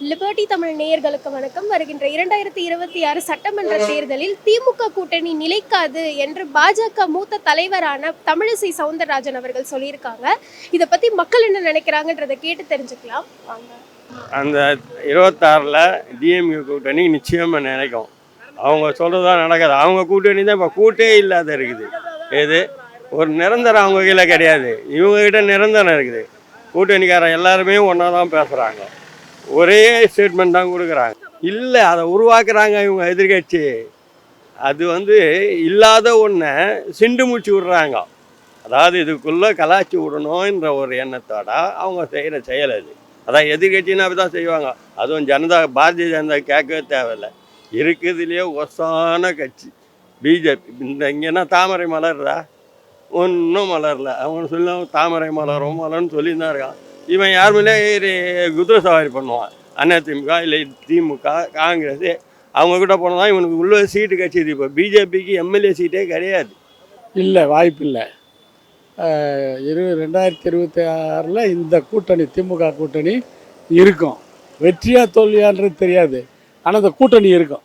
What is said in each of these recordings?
Liberty Tamil நேயர்களுக்கு வணக்கம். வருகின்ற இரண்டாயிரத்தி இருபத்தி ஆறு சட்டமன்ற தேர்தலில் திமுக கூட்டணி நிலைக்காது என்று பாஜக மூத்த தலைவரான தமிழிசை சவுந்தரராஜன் அவர்கள் சொல்லியிருக்காங்க. இதை பத்தி மக்கள் என்ன நினைக்கிறாங்கன்றதை கேட்டு தெரிஞ்சுக்கலாம். வாங்க. அந்த இருபத்தாறில் டிஎம்கே கூட்டணி நிச்சயமாக நினைக்கும். அவங்க சொல்கிறது தான் நடக்காது. அவங்க கூட்டணி தான் இப்போ கூட்டே இல்லாத இருக்குது. எது? ஒரு நிரந்தரம் அவங்க கையில் கிடையாது. இவங்க கிட்ட நிரந்தரம் இருக்குது. கூட்டணிக்காரன் எல்லாருமே ஒன்றா தான் பேசுகிறாங்க ஒரே ஸ்டேட்மெண்ட் தான் கொடுக்குறாங்க. இல்லை அதை உருவாக்குறாங்க இவங்க எதிர்கட்சி. அது வந்து இல்லாத ஒன்றை சிண்டு முடிச்சு விடுறாங்க. அதாவது இதுக்குள்ளே கலாச்சி விடணுன்ற ஒரு எண்ணத்தோட அவங்க செய்கிற செயல் அது. அதான் எதிர்கட்சின்னா அப்படி தான் செய்வாங்க. அதுவும் ஜனதா பாரதிய ஜனதா கேட்கவே தேவையில்லை. இருக்கிறதுலையே ஒசான கட்சி. பிஜேபி. இந்த இங்கேனா தாமரை மலர்றா? ஒன்றும் மலரல. அவங்க சொல்லி தாமரை மலரும் மலர்னு சொல்லி இருக்கான் இவன் யார் மேலே குதிரை சவாரி பண்ணுவான்? அதிமுக இல்லை திமுக காங்கிரஸ். அவங்க கிட்ட போனால் தான் இவனுக்கு உள்ள சீட்டு கட்சி இப்போ பிஜேபிக்கு எம்எல்ஏ சீட்டே கிடையாது. இல்லை வாய்ப்பு இல்லை. இரு ரெண்டாயிரத்தி இருபத்தி ஆறில் இந்த கூட்டணி திமுக கூட்டணி இருக்கும். வெற்றியா தோல்வியான்றது தெரியாது. ஆனால் இந்த கூட்டணி இருக்கும்.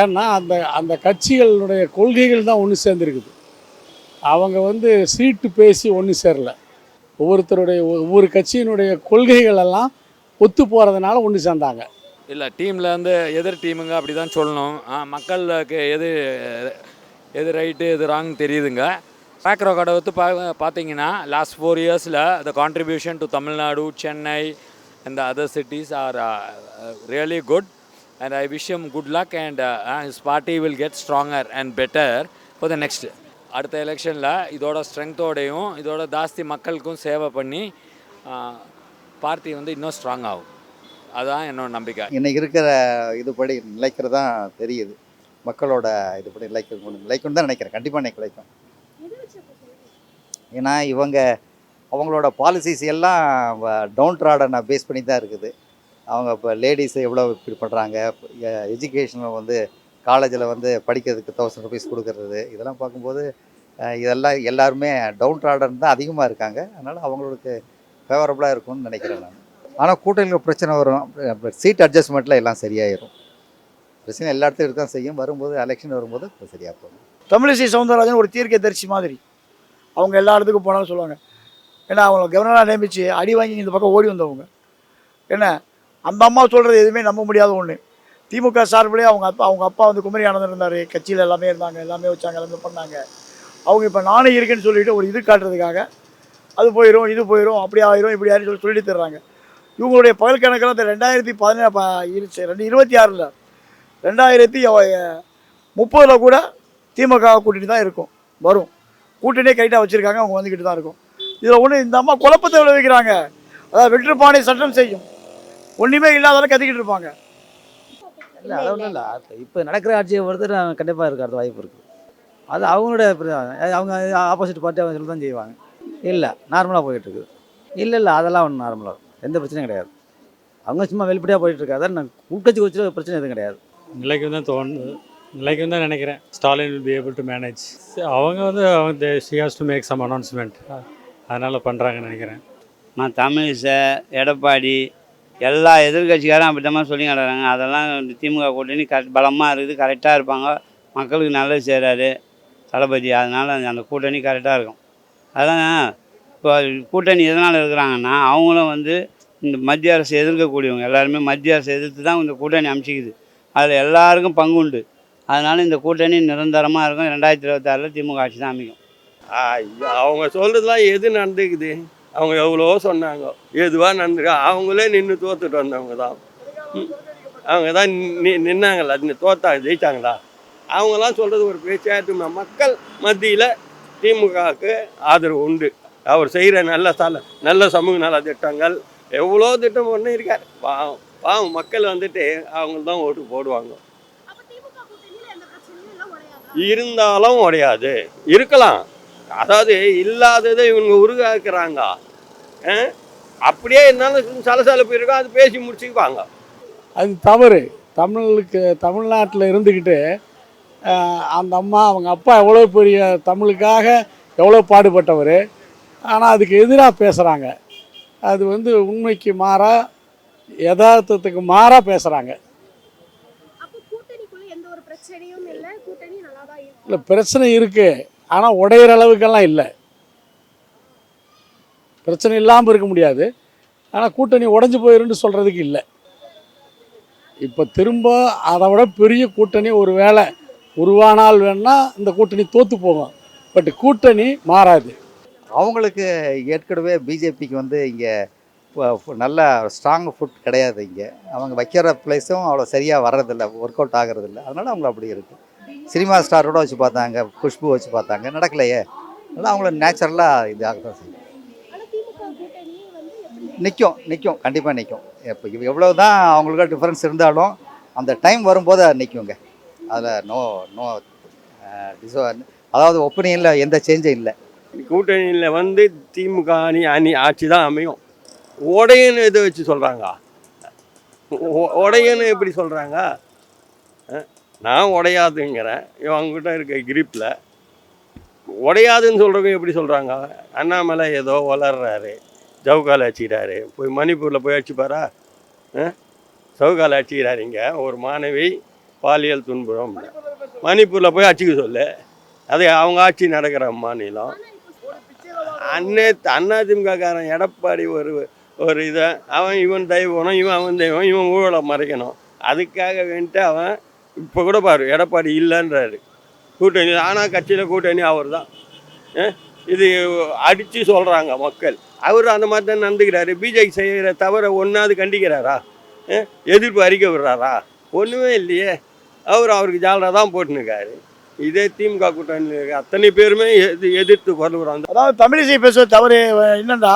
ஏன்னா அந்த அந்த கட்சிகளுடைய கொள்கைகள் தான் ஒன்று சேர்ந்துருக்குது. அவங்க வந்து சீட்டு பேசி ஒன்று சேரல. ஒவ்வொருத்தருடைய ஒவ்வொரு கட்சியினுடைய கொள்கைகள் எல்லாம் ஒத்து போகிறதுனால ஒன்று சேர்ந்தாங்க. இல்லை டீமில் வந்து எதிர் டீமுங்க அப்படி தான் சொல்லணும் மக்களுக்கு எது எது ரைட்டு எது ராங் தெரியுதுங்க. ட்ராக் ரெக்கார்டை வந்து பா பார்த்தீங்கன்னா லாஸ்ட் ஃபோர் இயர்ஸில் the contribution to Tamil Nadu Chennai and other cities are really good and I wish him good luck and his party will get stronger and better for the next அடுத்த எலெக்ஷனில் இதோட ஸ்ட்ரென்த்தோடையும் இதோட ஜாஸ்தி மக்களுக்கும் சேவை பண்ணி party வந்து இன்னும் ஸ்ட்ராங் ஆகும். அதுதான் என்னோட நம்பிக்கை. இன்னைக்கு இருக்கிற இதுபடி நிலைக்கிறதா தெரியுது. மக்களோட இதுபடி நிலைக்க நிலைக்கும் தான் நினைக்கிறேன். கண்டிப்பாக இன்னைக்கு நிலைக்கும். ஏன்னா இவங்க அவங்களோட பாலிசிஸ் எல்லாம் டவுன் ட்ராடனை பேஸ் பண்ணி தான் இருக்குது. அவங்க இப்போ லேடிஸ் எவ்வளோ இப்படி பண்ணுறாங்க எஜுகேஷனில் வந்து காலேஜில் வந்து படிக்கிறதுக்கு தௌசண்ட் ருபீஸ் கொடுக்கறது. இதெல்லாம் பார்க்கும்போது இதெல்லாம் எல்லாருமே டவுன் ட்ராடன் தான் அதிகமாக இருக்காங்க. அதனால் அவங்களுக்கு ஃபேவரபுளாக இருக்கும்னு நினைக்கிறேன் நான். ஆனால் கூட்டணியில் பிரச்சனை வரும். சீட் அட்ஜஸ்ட்மெண்ட்டில் எல்லாம் சரியாயிடும் பிரச்சனை எல்லா இடத்துலையும் இருக்க தான் செய்யும். வரும்போது எலெக்ஷன் வரும்போது சரியாக போகும். தமிழிசை சவுந்தரராஜன் ஒரு தீர்க்கதரிசி மாதிரி. அவங்க எல்லா இடத்துக்கும் போனாலும் சொல்லுவாங்க. ஏன்னா அவங்க கவர்னராக நியமித்து அடி வாங்கி இந்த பக்கம் ஓடி வந்தவங்க. என்ன? அந்த அம்மா சொல்கிறது எதுவுமே நம்ப முடியாத ஒன்று திமுக சார்பிலே அவங்க அப்பா அவங்க அப்பா வந்து குமரி ஆனந்தன் இருந்தார். கட்சியில் எல்லாமே இருந்தாங்க. எல்லாமே வச்சாங்க. எல்லாமே பண்ணாங்க. அவங்க இப்போ நானே இருக்கேன்னு சொல்லிட்டு ஒரு இது காட்டுறதுக்காக அது போயிடும் இது போயிடும் அப்படி ஆயிரும் இப்படி ஆயிரும் சொல்லி சொல்லிட்டு தர்றாங்க. இவங்களுடைய பகல் கணக்கில் இந்த ரெண்டாயிரத்தி பதினேழு ரெண்டு இருபத்தி ஆறில் ரெண்டாயிரத்தி முப்பதில் கூட திமுக கூட்டணி தான் இருக்கும் வரும். கூட்டணியே கரெக்டாக வச்சுருக்காங்க அவங்க வந்துக்கிட்டு தான் இருக்கும். இதில் ஒன்று இந்த அம்மா குழப்பத்தை விளைவிக்கிறாங்க. அதாவது வெற்றுப்பானை சட்டம் செய்யும். ஒன்றுமே இல்லாதவரை கத்திக்கிட்டு இருப்பாங்க. இல்லை அது ஒன்றும் இல்லை. இப்போ நடக்கிற ஆட்சியை பொறுத்து கண்டிப்பாக இருக்கிறது வாய்ப்பு இருக்குது அது அவங்களுடைய அவங்க ஆப்போசிட் பார்ட்டி அவங்க சொல்லி தான் செய்வாங்க. இல்லை நார்மலாக போயிட்டு இருக்குது. இல்லை இல்லை அதெல்லாம் ஒன்றும் நார்மலாக எந்த பிரச்சனையும் கிடையாது. அவங்க சும்மா வெளிப்படையாக போயிட்டு இருக்காது நான் கூட்டச்சு வச்சு பிரச்சனை எதுவும் கிடையாது. நிலைக்கும் தான் தோணுது. நிலைக்கும் தான் நினைக்கிறேன். Stalin will be able to manage அவங்க வந்து அவங்க she has to make some announcement அதனால் பண்ணுறாங்கன்னு நினைக்கிறேன். நான் தமிழிசை எடப்பாடி எல்லா எதிர்கட்சிக்காரும் அப்படித்தான் சொல்லி கிடக்குறாங்க அதெல்லாம் திமுக கூட்டணி கரெக்ட் பலமாக இருக்குது கரெக்டாக இருப்பாங்க. மக்களுக்கு நல்லது செய்கிறாரு தளபதி அதனால் அந்த கூட்டணி கரெக்டாக இருக்கும். அதான் இப்போ கூட்டணி எதனால் இருக்கிறாங்கன்னா அவங்களும் வந்து இந்த மத்திய அரசு எதிர்க்கக்கூடியவங்க. எல்லாருமே மத்திய அரசு எதிர்த்து தான் இந்த கூட்டணி அமைச்சிக்குது. அதில் எல்லாருக்கும் பங்கு உண்டு. அதனால் இந்த கூட்டணி நிரந்தரமாக இருக்கும். ரெண்டாயிரத்தி இருபத்தாறில் திமுக ஆட்சி தான் அமைக்கும். அவங்க சொல்கிறதுலாம் எது நடந்துக்குது? அவங்க எவ்வளோ சொன்னாங்க. எதுவாக நடந்துருக்கா அவங்களே நின்று தோத்துட்டு வந்தவங்க தான். அவங்க தான் நின் நின்னாங்களா நின்னு தோத்தா ஜெயிச்சாங்களா? அவங்கெல்லாம் சொல்கிறது ஒரு பேச்சாட்டு மக்கள் மத்தியில் திமுகவுக்கு ஆதரவு உண்டு. அவர் செய்கிற நல்ல சால நல்ல சமூக நல திட்டங்கள் எவ்வளோ திட்டம் ஒன்று இருக்கார் பாவம் பாவம் மக்கள் வந்துட்டு அவங்க தான் ஓட்டு போடுவாங்க. இருந்தாலும் உடையாது. இருக்கலாம். அதாவது இல்லாததை இவங்க உருவாக்குறாங்க. அஹ்? அப்படியே இருந்தாலும் சலசலப்பு இருக்கும் அது பேசி முடிச்சுக்குவாங்க. அது தவறு. தமிழுக்கு தமிழ்நாட்டில் இருந்துக்கிட்டு அந்த அம்மா அவங்க அப்பா எவ்வளோ பெரிய தமிழுக்காக எவ்வளோ பாடுபட்டவர். ஆனால் அதுக்கு எதிராக பேசுகிறாங்க அது வந்து உண்மைக்கு மாறாக யதார்த்தத்துக்கு மாறாக பேசுகிறாங்க இல்லை. பிரச்சனை இருக்குது ஆனால் உடையிற அளவுக்கெல்லாம் இல்லை. பிரச்சனை இல்லாமல் இருக்க முடியாது. ஆனால் கூட்டணி உடஞ்சி போயிருன்னு சொல்கிறதுக்கு இல்லை. இப்போ திரும்ப அதை விட பெரிய கூட்டணி ஒரு வேளை உருவானால் வேணால் இந்த கூட்டணி தோற்று போகும். பட் கூட்டணி மாறாது. அவங்களுக்கு ஏற்கனவே பிஜேபிக்கு வந்து இங்கே நல்ல ஸ்ட்ராங் ஃபுட் கிடையாது இங்கே. அவங்க வைக்கிற பிளேஸும் அவ்வளோ சரியாக வர்றதில்ல ஒர்க் அவுட் ஆகிறதில்ல. அதனால் அவங்க அப்படி இருக்குது சினிமா ஸ்டாரோட வச்சு பார்த்தாங்க குஷ்பு வச்சு பார்த்தாங்க நடக்கலையே. அதனால் அவங்கள நேச்சுரலாக இது ஆகத்தான் செய்யும். நிற்கும் நிற்கும் கண்டிப்பாக நிற்கும் இப்போ எவ்வளோ தான் அவங்களுக்கு டிஃப்ரென்ஸ் இருந்தாலும் அந்த டைம் வரும்போது நிற்குங்க அதில் நோ நோ டிசோ அதாவது ஒப்பீனியனில் எந்த சேஞ்சும் இல்லை. கூட்டணியில் வந்து திமுக அணி அணி ஆட்சி தான் அமையும். உடையன்னு எதை வச்சு சொல்கிறாங்க உடையன்னு எப்படி சொல்கிறாங்க நான் உடையாதுங்கிறேன். இவங்ககிட்ட இருக்க கிரிப்பில் உடையாதுன்னு சொல்கிறவங்க எப்படி சொல்கிறாங்க அண்ணாமலை ஏதோ வளர்றாரு. ஜவுகால் அடிச்சுக்கிறாரு. போய் மணிப்பூரில் போய் அடிச்சுப்பாரா? சவுகால் அடிச்சுக்கிறாரு இங்கே. ஒரு மாணவி பாலியல் துன்புறம் மணிப்பூரில் போய் அடிச்சுக்க சொல்லு. அது அவங்க ஆட்சி நடக்கிற மாநிலம். அண்ணே அதிமுககாரன் எடப்பாடி ஒரு ஒரு இதை அவன் இவன் தெய்வம் இவன் அவன் தெய்வம் இவன் ஊழலை மறைக்கணும். அதுக்காக வேண்டிட்டு அவன் இப்போ கூட பாரு எடப்பாடி இல்லைன்றாரு. கூட்டணி ஆனால் கட்சியில் கூட்டணி அவர் தான் இது அடித்து சொல்கிறாங்க மக்கள். அவர் அந்த மாதிரி தான் நடந்துக்கிறாரு. பிஜேபி செய்கிற தவிர ஒன்றாவது கண்டிக்கிறாரா? எதிர்ப்பு அறிக்கை விடுறாரா? ஒன்றுமே இல்லையே. அவர் அவருக்கு ஜாலராக தான் போட்டுனுக்காரு இதே திமுக கூட்டணியில் இருக்க அத்தனை பேருமே எது எதிர்த்து கொள்ளுறாங்க அதாவது தமிழிசை பேசுவது தவறு என்னென்னா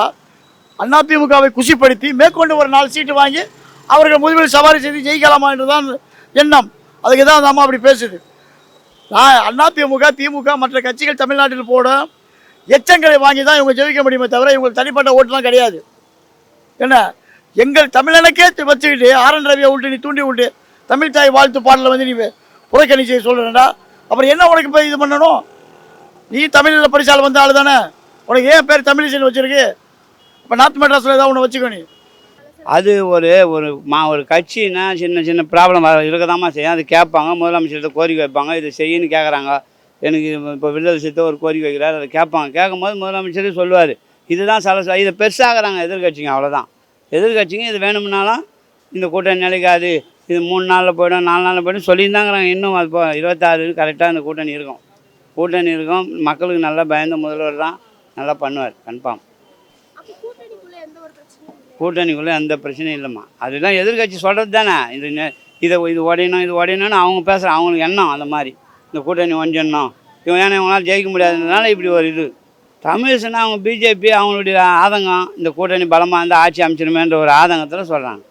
அதிமுகவை குஷிப்படுத்தி மேற்கொண்டு ஒரு நாலு சீட்டு வாங்கி அவர்கள் முதலில் சவாரி செய்து ஜெயிக்கலாமா என்றுதான் எண்ணம். அதுக்கு தான் அந்த அம்மா அப்படி பேசுது. நான் அதிமுக திமுக மற்ற கட்சிகள் தமிழ்நாட்டில் போட எச்சங்களை வாங்கி தான் இவங்க ஜெயிக்க முடியுமே தவிர இவங்களுக்கு தனிப்பட்ட ஓட்டுலாம் கிடையாது. என்ன? எங்கள் தமிழனுக்கே வச்சுக்கிட்டு வச்சுக்கிட்டு என் ரவியை விட்டு நீ தூண்டி விட்டு தமிழ் தாய் வாழ்த்து பாடலை வந்து நீ புறக்கணிச்சு செய்ய சொல்கிறேன்டா அப்புறம் என்ன உனக்கு போய் இது பண்ணணும்? நீ தமிழில் படித்தால் வந்த ஆள் தானே? உனக்கு ஏன் பேர் தமிழிசைன்னு வச்சுருக்கு? இப்போ நார்த் மெட்ராஸில் ஏதாவது ஒன்று வச்சுக்கோ நீ. அது ஒரு ஒரு மா ஒரு கட்சின்னா சின்ன சின்ன ப்ராப்ளம் இருக்கதாம்மா செய்யும். அது கேட்பாங்க. முதலமைச்சர்கிட்ட கோரிக்கை வைப்பாங்க. இது செய்யன்னு கேட்குறாங்க எனக்கு இப்போ விடுதலை சித்த ஒரு கோரிக்கை வைக்கிறார். அதை கேட்பாங்க. கேட்கும்போது முதலமைச்சரே சொல்லுவார். இதுதான் சலச இதை பெருசாகிறாங்க எதிர்கட்சிங்க. அவ்வளோதான் எதிர்கட்சிங்க இது வேணும்னாலும் இந்த கூட்டம் நிலைக்காது. இது மூணு நாளில் போயிடும் நாலு நாளில் போயிடும் சொல்லியிருந்தாங்கிறாங்க. இன்னும் அது இருபத்தாறு கரெக்டாக இந்த கூட்டணி இருக்கும். கூட்டணி இருக்கும். மக்களுக்கு நல்லா பயந்த முதல்வர் தான். நல்லா பண்ணுவார் கன்ஃபார்ம் கூட்டணிக்குள்ள எந்த பிரச்சனையும் இல்லைம்மா. அதுதான் எதிர்கட்சி சொல்கிறது தானே. இது இதை இது உடையணும் இது உடையணும்னு அவங்க பேசுகிறாங்க அவங்களுக்கு எண்ணம் அந்த மாதிரி. இந்த கூட்டணி ஒன்றியணும் இவன் ஏன்னா இவங்களால ஜெயிக்க முடியாததுனால இப்படி ஒரு இது. தமிழ்ஸ்னா அவங்க பிஜேபி அவங்களுடைய ஆதங்கம் இந்த கூட்டணி பலமாக இருந்தால் ஆட்சி அமைச்சிருமேன்ற ஒரு ஆதங்கத்தில் சொல்கிறாங்க